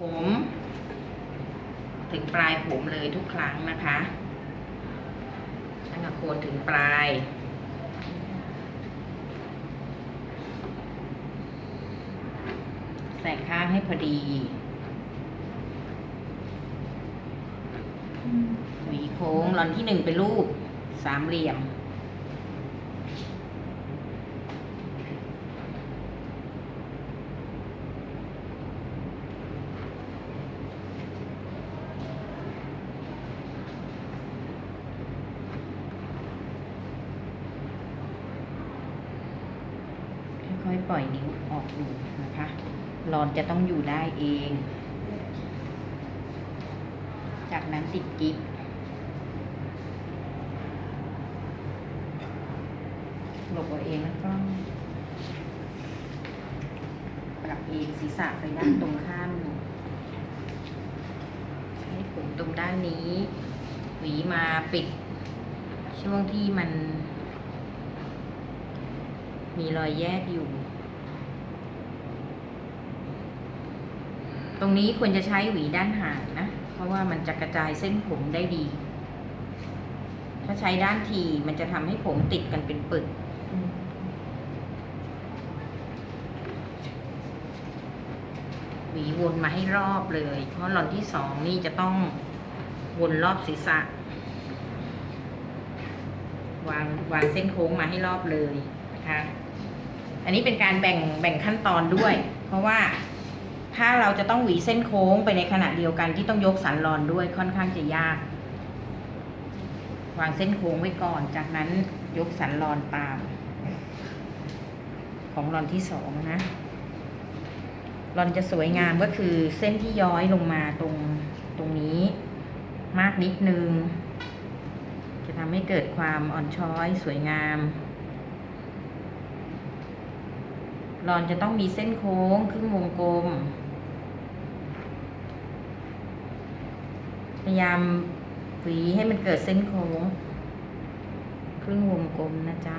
ผมถึงปลายผมเลยทุกครั้งนะคะตั้งแต่โคนถึงปลาย ใส่ข้างให้พอดีหวีโค้งรอนที่หนึ่งเป็นรูปสามเหลี่ยม ค่อยๆปล่อยนิ้วออกดูนะคะรอน จะต้องอยู่ได้เอง จากนั้นติดกิ๊บหลบเอาเองแล้วก็ปรับเองศีรษะไปด้านตรงข้ามใช้ผมตรงด้านนี้ หวีมาปิด ช่วงที่มัน มีรอยแยกอยู่ ตรงนี้ควรจะใช้หวีด้านห่างนะ เพราะว่ามันจะกระจายเส้นผมได้ดี ถ้าใช้ด้านทีมันจะทำให้ผมติดกันเป็นปึกหวีวนมาให้รอบเลย เพราะหลอนที่สองนี่จะต้องวนรอบศีรษะ วางวางเส้นโค้งมาให้รอบเลยนะคะ อันนี้เป็นการแบ่งแบ่งขั้นตอนด้วย เพราะว่า ถ้าเราจะต้องหวีเส้นโค้งไปในขณะเดียวกันที่ต้องยกสันรอนด้วยค่อนข้างจะยาก วางเส้นโค้งไว้ก่อน จากนั้นยกสันรอนตาม ของรอนที่สองนะรอนจะสวยงามก็คือเส้นที่ย้อยลงมาตรงตรงนี้ มากนิดนึง จะทำให้เกิดความอ่อนช้อยสวยงามรอนจะต้องมีเส้นโค้งครึ่งวงกลม พ ยายามหวีให้มันเกิดเส้นโค้งครึ่งวงกลมนะจ๊ะ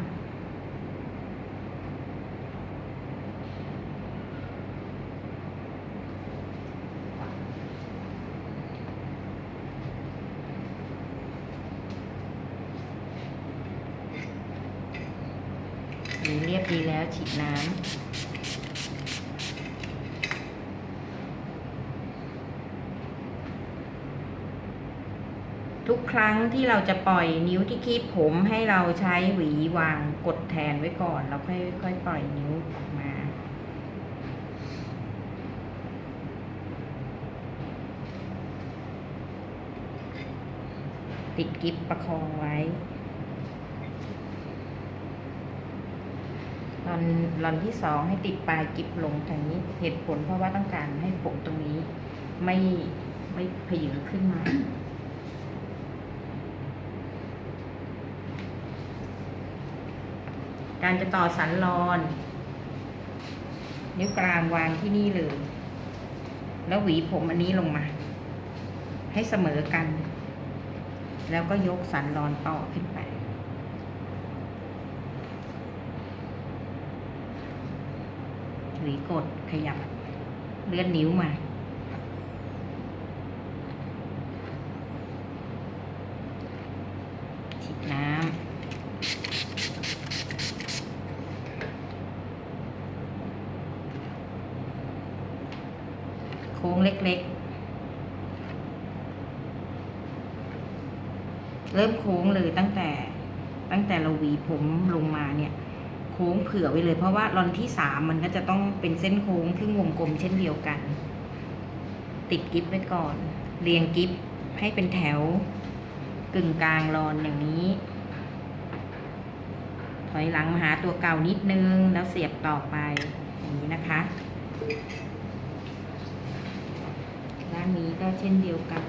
หวีเรียบดีแล้วฉีดน้ำ ทุกค รั้งที่เราจะปล่อยนิ้วที่คีบผมให้เราใช้หวีวางกดแทนไว้ก่อนแล้วค่อยค่อยปล่อยนิ้วออกมา ติดกิฟประคองไว้รอนรอนที่สองให้ติดปลายกิฟลงทางนี้เหตุผลเพราะว่าต้องการให้ผมตรงนี้ ไม่ไม่เพยือขึ้นมา การจะต่อสันรอน นิ้วกลางวางที่นี่เลย แล้วหวีผมอันนี้ลงมา ให้เสมอกัน แล้วก็ยกสันรอนต่อขึ้นไป หวีกดขยับ เลื่อนนิ้วมา ฉีดน้ำ โค้งเล็กๆ เริ่มโค้งเลยตั้งแต่ ตั้งแต่เราหวี ผมลงมาเนี่ยโค้งเผื่อไว้เลย เพราะว่ารอนที่สามมันก็จะต้องเป็นเส้นโค้งครึ่งวงกลมเช่นเดียวกัน ติดกิฟไว้ก่อน เรียงกิฟให้เป็นแถวกึ่งกลางรอนอย่างนี้ ถอยหลังมาหาตัวเก่านิดนึงแล้วเสียบต่อไปอย่างนี้นะคะด้านนี้ก็เช่นเดียวกัน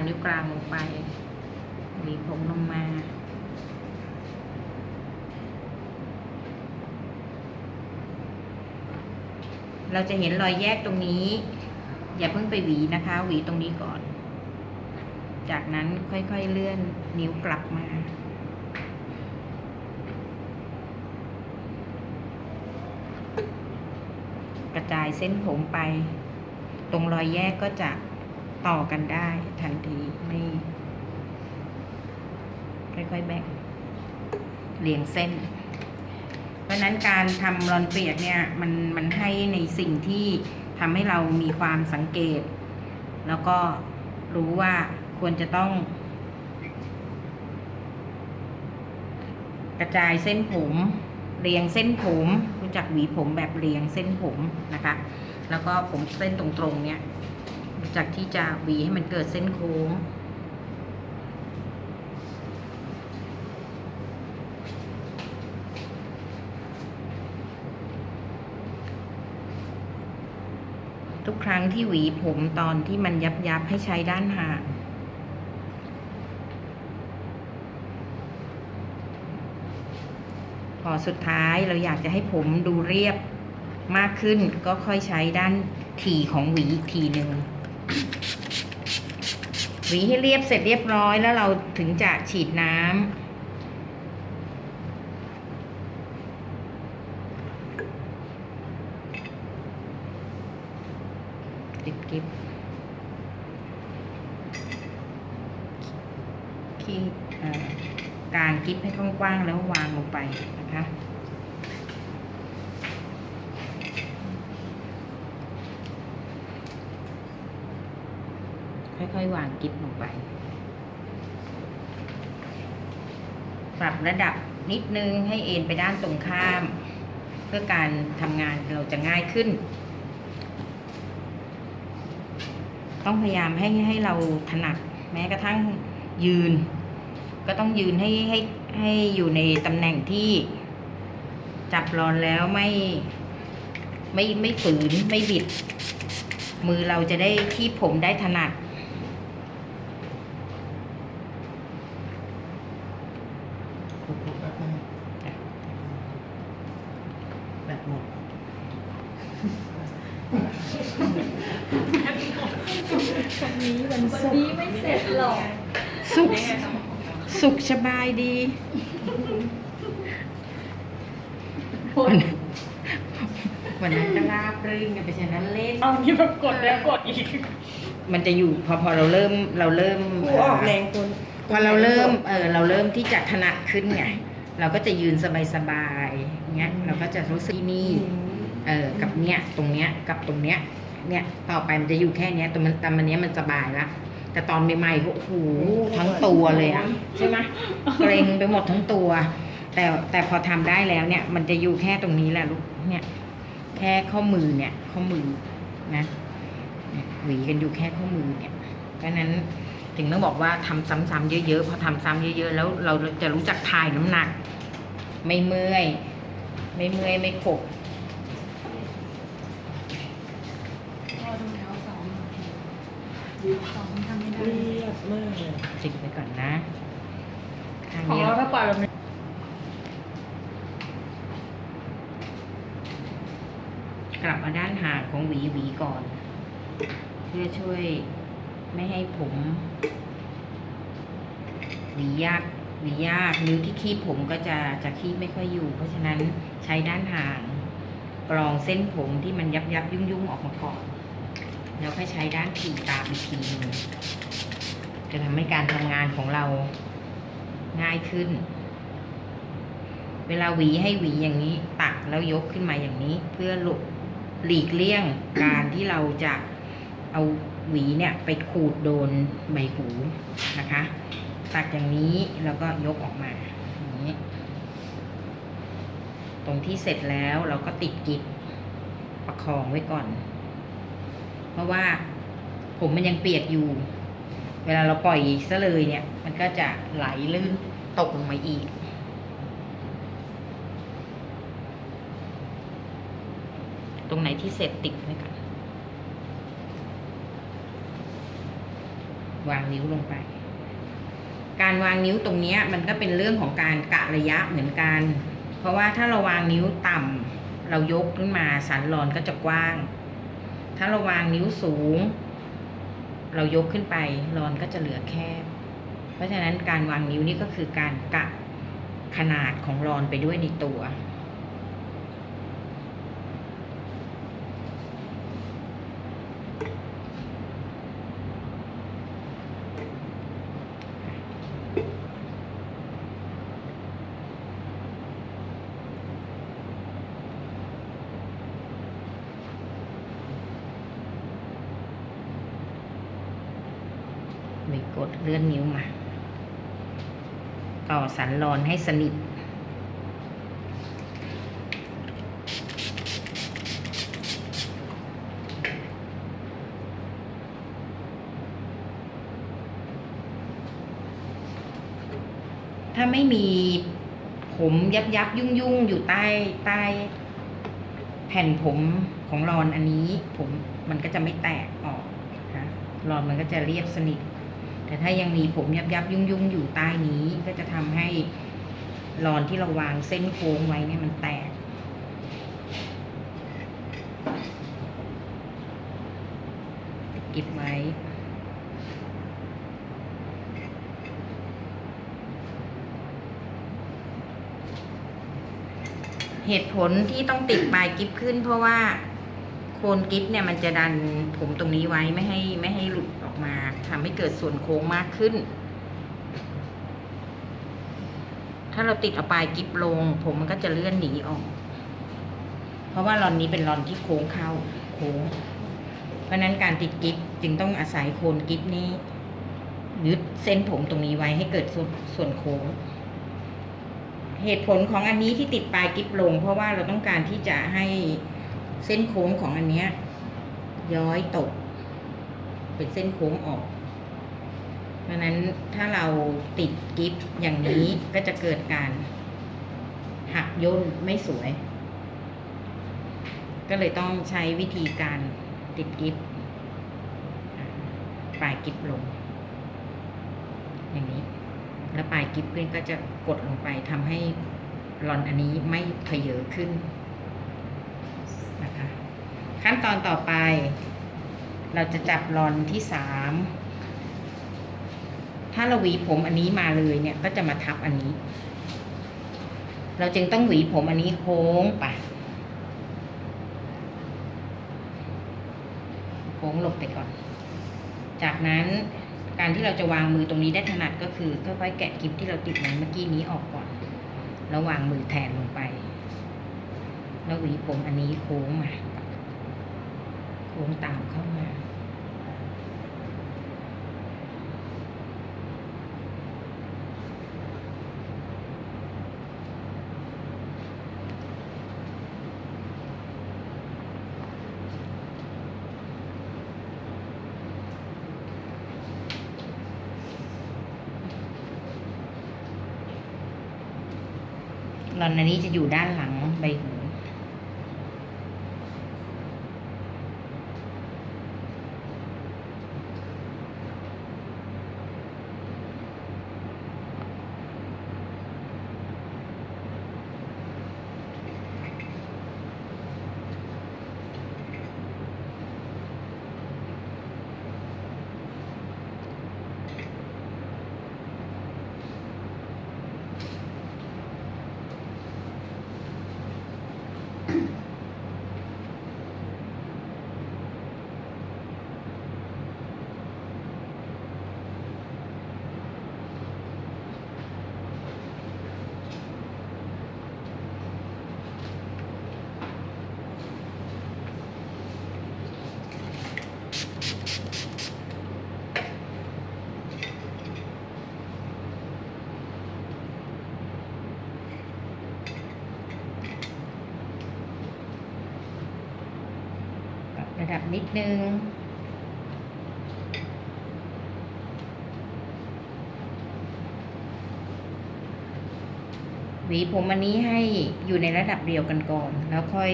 ายนิ้วกลางลงไปหวีผมลงมา เราจะเห็นรอยแยกตรงนี้ อย่าเพิ่งไปหวีนะคะ หวีตรงนี้ก่อน จากนั้นค่อยๆเลื่อนนิ้วกลับมากระจายเส้นผมไป ตรงรอยแยกก็จะต่อกันได้ทันที ค่อยแบ่งเรียงเส้น เพราะนั้นการทำรอนเปียกเนี่ยมันมันให้ในสิ่งที่ทำให้เรามีความสังเกต แล้วก็รู้ว่าควรจะต้อง กระจายเส้นผมเรียงเส้นผม รู้จักหวีผมแบบเรียงเส้นผมนะคะ แล้วก็ผมเส้นตรงๆเนี่ยรู้จักที่จะหวีให้มันเกิดเส้นโค้ง ทุกครั้งที่หวีผมตอนที่มันยับยับให้ใช้ด้านห่างพอสุดท้ายเราอยากจะให้ผมดูเรียบมากขึ้นก็ค่อยใช้ด้านถี่ของหวีอีกทีหนึ่งหวีให้เรียบเสร็จเรียบร้อยแล้วเราถึงจะฉีดน้ำติดกิฟคีบเอ่อกางกิฟให้กว้างๆแล้ววางลงไปนะคะค่อยๆวางกิฟลงไป ปรับระดับนิดนึงให้เอ็นไปด้านตรงข้าม เพื่อการทำงานเราจะง่ายขึ้น ต้องพยายามให้ให้เราถนัดแม้กระทั่งยืน ก็ต้องยืนให้ให้ ให้อยู่ในตำแหน่งที่จับรอนแล้วไม่ไม่ไม่ฝืนไม่บิด มือเราจะได้ที่ผมได้ถนัดคุกคุกแป๊บนึงแบบหมดวันนี้ไม่เสร็จหรอกสุข สุขสบายดีวันนั้นวันนั้นก็ราบรื่นกันไปฉะนั้นเล่น เอานี่แบบกดแล้วกดอีกมันจะอยู่พอพอเราเริ่มเราเริ่มกูออกแรงตัวพอเราเริ่มเออเราเริ่มที่จะถนัดขึ้นไงเราก็จะยืนสบายๆเงี้ยเราก็จะรู้สึกที่นี่เออกับเนี้ยตรงเนี้ยกับตรงเนี้ยเนี่ยต่อไปมันจะอยู่แค่เนี้ยตรงมันตอนเนี้ยมันสบายละ แต่ตอนใหม่ๆก็โอ้โหทั้งตัวเลยอะใช่ไหมเกรงไปหมดทั้งตัว แต่แต่พอทำได้แล้วเนี่ย มันจะอยู่แค่ตรงนี้แหละลูกเนี่ย แค่ข้อมือเนี่ยข้อมือนะเนี่ยหวีกันอยู่แค่ข้อมือเนี่ยเพราะฉะนั้นถึงต้องบอกว่าทำซ้ำๆเยอะๆพอทำซ้ำเยอะๆแล้วเราจะรู้จักถ่ายน้ำหนัก ไม่เมื่อย ไม่เมื่อยไม่ขบ พอดูแล้วสองนาที สองทำไม่ได้เรียบมากเลยจิกไปก่อนนะข้างของนี้เราถ้าปล่อยแบบนี้กลับมาด้านห่างของหวีหวีก่อน เพื่อช่วยไม่ให้ผมหวียากหวียากนิ้วที่คีบผมก็จะจะคีบไม่ค่อยอยู่ เพราะฉะนั้นใช้ด้านห่างกรองเส้นผมที่มันยับยับยุ่งยุ่งออกมาก่อน แล้วค่อยใช้ด้านถี่ตามอีกทีนึงจะทำให้การทำงานของเราง่ายขึ้น เวลาหวีให้หวีอย่างนี้ ตักแล้วยกขึ้นมาอย่างนี้ เพื่อหลบหลีกเลี่ยงการที่เราจะเอาหวีเนี่ยไปขูดโดนใบหูนะคะ ตักอย่างนี้แล้วก็ยกออกมาอย่างนี้ ตรงที่เสร็จแล้วเราก็ติดกิบประคองไว้ก่อน เพราะว่าผมมันยังเปียกอยู่ เวลาเราปล่อยซะเลยเนี่ย มันก็จะไหลลื่นตกลงมาอีก ตรงไหนที่เสร็จติดไว้ก่อนวางนิ้วลงไป การวางนิ้วตรงนี้มันก็เป็นเรื่องของการกะระยะเหมือนกัน เพราะว่าถ้าเราวางนิ้วต่ำเรายกขึ้นมาสันรอนก็จะกว้าง ถ้าเราวางนิ้วสูง เรายกขึ้นไปรอนก็จะเหลือแคบ เพราะฉะนั้นการวางนิ้วนี่ก็คือการกะขนาดของรอนไปด้วยในตัว ดเลื่อนนิ้วมา ต่อสันรอนให้สนิทถ้าไม่มีผมยับยับยุ่งยุ่งอยู่ใต้ใต้ แผ่นผมของรอนอันนี้ ผมมันก็จะไม่แตกออกนะรอนมันก็จะเรียบสนิท แต่ถ้ายังมีผมยับยับยุ่งยุ่งอยู่ใต้นี้ก็จะทำให้รอนที่เราวางเส้นโค้งไว้เนี่ยมันแตก เก็บไว้เหตุผลที่ต้องติดปลายกิฟขึ้น เพราะว่าโคนกิฟเนี่ยมันจะดันผมตรงนี้ไว้ไม่ให้ไม่ให้หลุด ออกมาทำให้เกิดส่วนโค้งมากขึ้น ถ้าเราติดเอาปลายกิฟลง ผมมันก็จะเลื่อนหนีออก เพราะว่าลอนนี้เป็นลอนที่โค้งเข้าโค้ง เพราะนั้นการติดกิฟจึงต้องอาศัยโคนกิฟนี้ยึดเส้นผมตรงนี้ไว้ให้เกิดส่วนส่วนโค้ง เหตุผลของอันนี้ที่ติดปลายกิฟลง เพราะว่าเราต้องการที่จะให้เส้นโค้งของอันเนี้ยย้อยตก เป็นเส้นโค้งออก เพราะนั้นถ้าเราติดกิฟอย่างนี้ก็จะเกิดการหักย่นไม่สวย ก็เลยต้องใช้วิธีการติดกิฟปลายกิฟลง อย่างนี้ แล้วปลายกิฟต์ก็จะกดลงไปทำให้รอนอันนี้ไม่เพเยอขึ้นนะคะ ขั้นตอนต่อไป เราจะจับรอนที่สามถ้าเราหวีผมอันนี้มาเลยเนี่ยก็จะมาทับอันนี้ เราจึงต้องหวีผมอันนี้โค้งไปโค้งหลบไปก่อน จากนั้นการที่เราจะวางมือตรงนี้ได้ถนัดก็คือค่อยๆแกะกิฟที่เราติดไว้เมื่อกี้นี้ออกก่อน แล้ววางมือแทนลงไป แล้วหวีผมอันนี้โค้งมา โค้งตามเข้ามารอนอันนี้จะอยู่ด้านหลังใบหู ปรับระดับ นิดนึง หวีผมอันนี้ให้อยู่ในระดับเดียวกันก่อน แล้วค่อย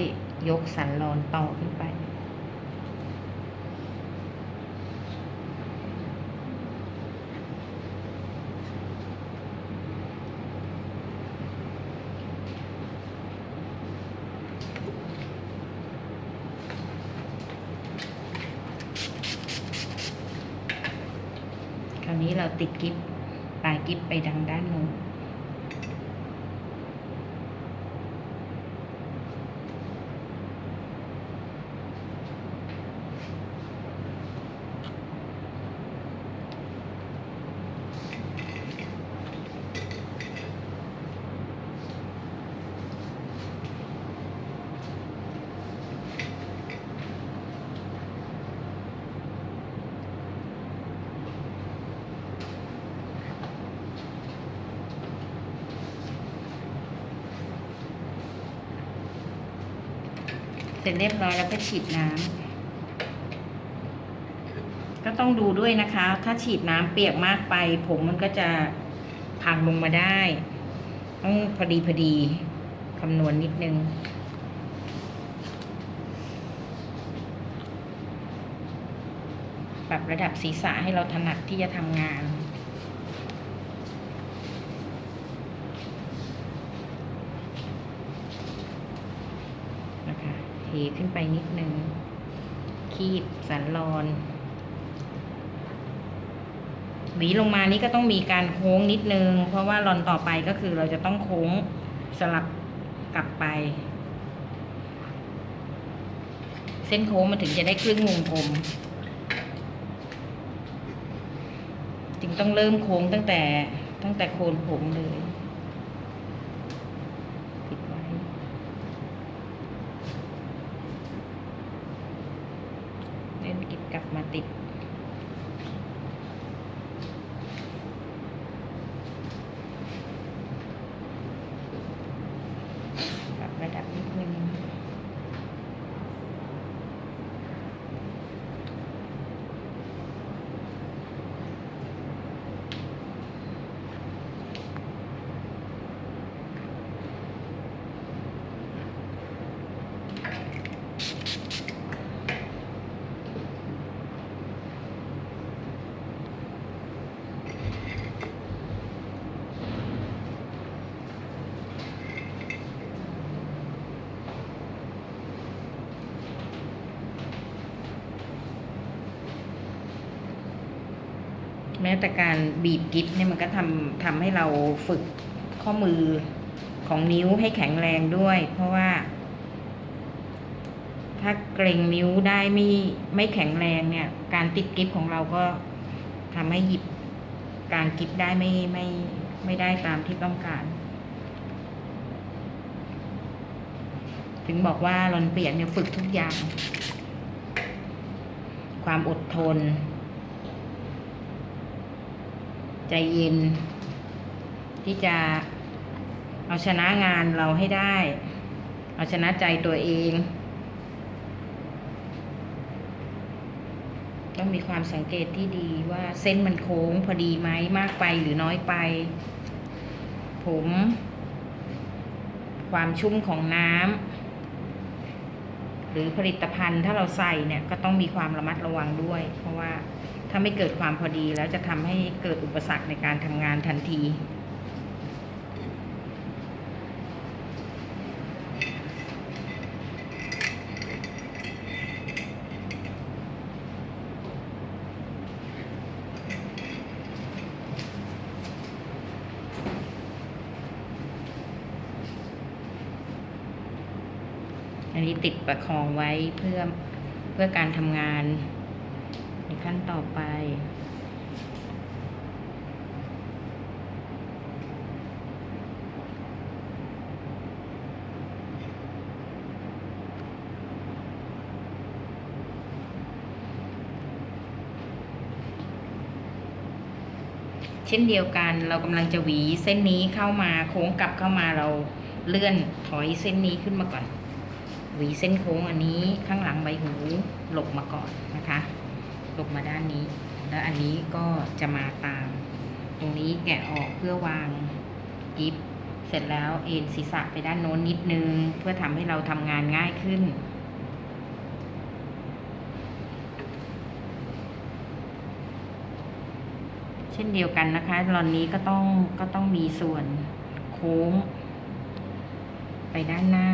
ยกสันรอนต่อขึ้นไป เราติดกิฟปลายกิฟไปดังด้านโน้น ร็จเรียบร้อยแล้วก็ฉีดน้ำก็ต้องดูด้วยนะคะ ถ้าฉีดน้ำเปียกมากไป ผมมันก็จะพังลงมาได้ ต้องพอดีพอดีคำนวณนิดนึงปรับระดับศีรษะให้เราถนัดที่จะทำงาน นะคะเท ขึ้นไปนิดนึง คีบสันรอน หวีลงมานี่ก็ต้องมีการโค้งนิดนึง เพราะว่ารอนต่อไปก็คือเราจะต้องโค้งสลับกลับไป เส้นโค้งมันถึงจะได้ครึ่งวงกลม จึงต้องเริ่มโค้งตั้งแต่ตั้งแต่โคนผมเลยปิดไว้ เล่นกิบกลับมาติด ปรับระดับนิดนึง แม้แต่การบีบกิฟเนี่ยมันก็ทำทำให้เราฝึกข้อมือของนิ้วให้แข็งแรงด้วย เพราะว่า ถ้าเกรงนิ้วได้ไม่ไม่แข็งแรงเนี่ย การติดกิฟของเราก็ทำให้หยิบการกิฟได้ไม่ไม่ไม่ได้ตามที่ต้องการ ถึงบอกว่าลอนเปียกเนี่ยฝึกทุกอย่าง ความอดทน ใจเย็น ที่จะเอาชนะงานเราให้ได้ เอาชนะใจตัวเอง ต้องมีความสังเกตที่ดีว่าเส้นมันโค้งพอดีไหมมากไปหรือน้อยไป ผม ความชุ่มของน้ำหรือผลิตภัณฑ์ถ้าเราใส่เนี่ยก็ต้องมีความระมัดระวังด้วย เพราะว่า ถ้าไม่เกิดความพอดีแล้วจะทำให้เกิดอุปสรรคในการทำงานทันที อันนี้ติดประคองไว้เพื่อเพื่อการทำงานใน ขั้นต่อไป เช่นเดียวกันเรากำลังจะหวีเส้นนี้เข้ามาโค้งกลับเข้ามาเราเลื่อนถอยเส้นนี้ขึ้นมาก่อน หวีเส้นโค้งอันนี้ข้างหลังใบหูหลบมาก่อนนะคะ ลบมาด้านนี้ แล้วอันนี้ก็จะมาตาม ตรงนี้แกะออกเพื่อวางกิฟเสร็จแล้วเอ็นศีรษะไปด้านโน้นนิดนึง เพื่อทำให้เราทำงานง่ายขึ้น เช่นเดียวกันนะคะรอนนี้ก็ต้องก็ต้องมีส่วนโค้ง ไปด้านหน้า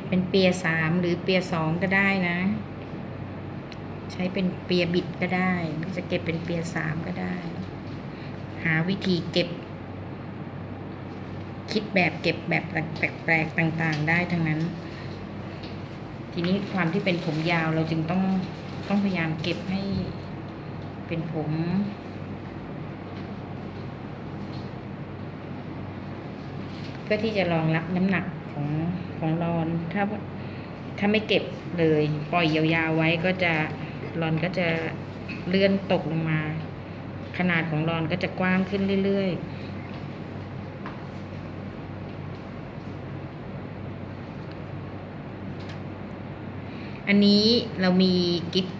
บเป็นเปียสามหรือเปียสองก็ได้นะ ใช้เป็นเปียบิดก็ได้ จะเก็บเป็นเปียสามก็ได้ หาวิธีเก็บ คิดแบบเก็บแบบแปลกๆต่างๆ ได้ทั้งนั้น ทีนี้ความที่เป็นผมยาวเราจึงต้องต้องพยายามเก็บให้เป็นผมเพื่อที่จะรองรับน้ำหนัก ของของรอนถ้าถ้าไม่เก็บเลย ปล่อยยาวๆไว้ก็จะรอนก็จะเลื่อนตกลงมา ขนาดของรอนก็จะกว้างขึ้นเรื่อยๆอันนี้เรามีกิฟต์